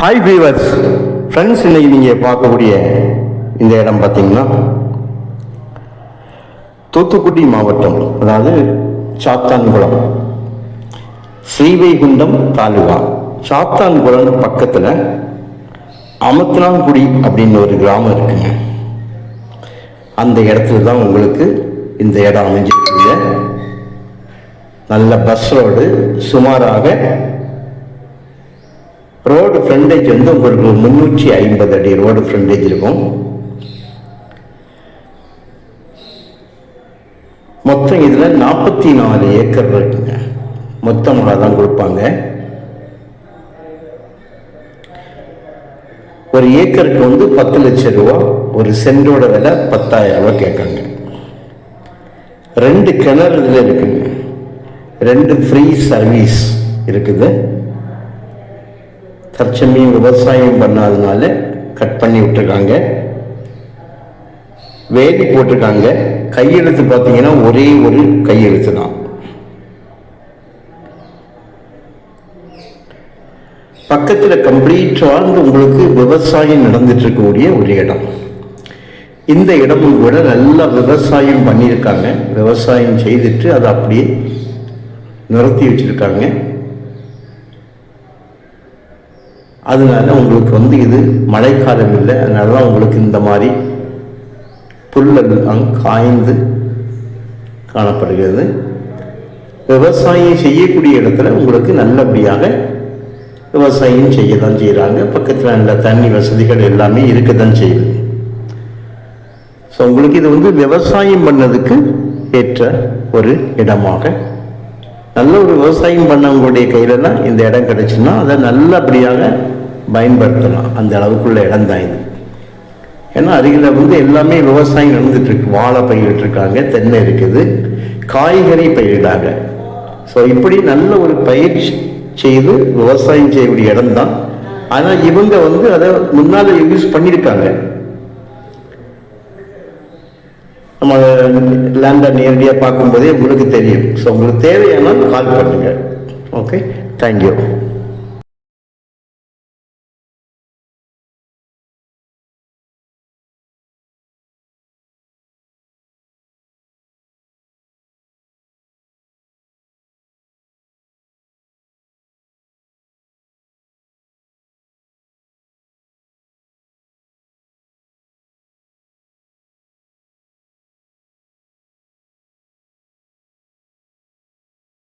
Hi viewers friends இன்னைக்கு நீங்கள் பார்க்கக்கூடிய இந்த இடம் பார்த்தீங்கன்னா தூத்துக்குடி மாவட்டம் அதாவது சாத்தான்குளம் ஸ்ரீவைகுண்டம் தாலுகா. சாத்தான்குளம் பக்கத்தில் அமத்தனாங்குடி அப்படின்னு ஒரு கிராமம் இருக்குங்க. அந்த இடத்துல தான் உங்களுக்கு இந்த இடம் அமைஞ்சிருக்குங்க. நல்ல பஸ் ரோடு சுமாராக ரோடு ஃப்ரண்டேஜ் வந்து உங்களுக்கு முந்நூற்றி ஐம்பது அடி ரோடு ஃப்ரண்டேஜ் இருக்கும். மொத்தம் இதில் நாற்பத்தி நாலு ஏக்கர் இருக்குங்க. மொத்தமாக தான் கொடுப்பாங்க. ஒரு ஏக்கருக்கு வந்து பத்து லட்சம் ரூபா ஒரு சென்டோட விலை பத்தாயிரம் ரூபா கேட்காங்க. ரெண்டு கிணறு இதில் இருக்குங்க. ரெண்டு ஃப்ரீ சர்வீஸ் இருக்குது. தற்சமயம் விவசாயம் பண்ணாதனால கட் பண்ணி விட்டுருக்காங்க. வேலி போட்டிருக்காங்க. கையெழுத்து பார்த்தீங்கன்னா ஒரே ஒரு கையெழுத்து தான். பக்கத்தில் கம்ப்ளீட்டாக உங்களுக்கு விவசாயம் நடந்துட்டு இருக்கக்கூடிய ஒரு இடம். இந்த இடமும் கூட நல்லா விவசாயம் பண்ணியிருக்காங்க. விவசாயம் செய்துட்டு அதை அப்படியே நிறுத்தி வச்சுருக்காங்க. அதனால உங்களுக்கு வந்து இது மழைக்காலம் இல்லை. அதனால தான் உங்களுக்கு இந்த மாதிரி புல்லெல்லாம் காய்ந்து காணப்படுகிறது. விவசாயம் செய்யக்கூடிய இடத்துல உங்களுக்கு நல்லபடியாக விவசாயம் செய்ய தான் செய்கிறாங்க பக்கத்தில் நல்ல தண்ணி வசதிகள் எல்லாமே இருக்க தான் செய்யுது. ஸோ உங்களுக்கு இது வந்து விவசாயம் பண்ணதுக்கு ஏற்ற ஒரு இடமாக நல்ல ஒரு விவசாயம் பண்ணவங்களுடைய கையிலலாம் இந்த இடம் கிடைச்சுன்னா அதை நல்லபடியாக பயன்படுத்தலாம். அந்த அளவுக்குள்ள இடம் தான் இது. ஏன்னா அருகில் வந்து எல்லாமே விவசாயம் நடந்துட்டுருக்கு வாழை பயிரிட்டுருக்காங்க தென்னை இருக்குது காய்கறி பயிரிடாங்க. ஸோ இப்படி நல்ல ஒரு பயிர் செய்து விவசாயம் செய்யக்கூடிய இடம் தான். ஆனால் இவங்க வந்து அதை முன்னால் யூஸ் பண்ணியிருக்காங்க. நம்ம லேண்டை நேரடியாக பார்க்கும்போதே உங்களுக்கு தெரியும். ஸோ உங்களுக்கு தேவையானால் கால் பண்ணுங்கள் ஓகே தேங்க்யூ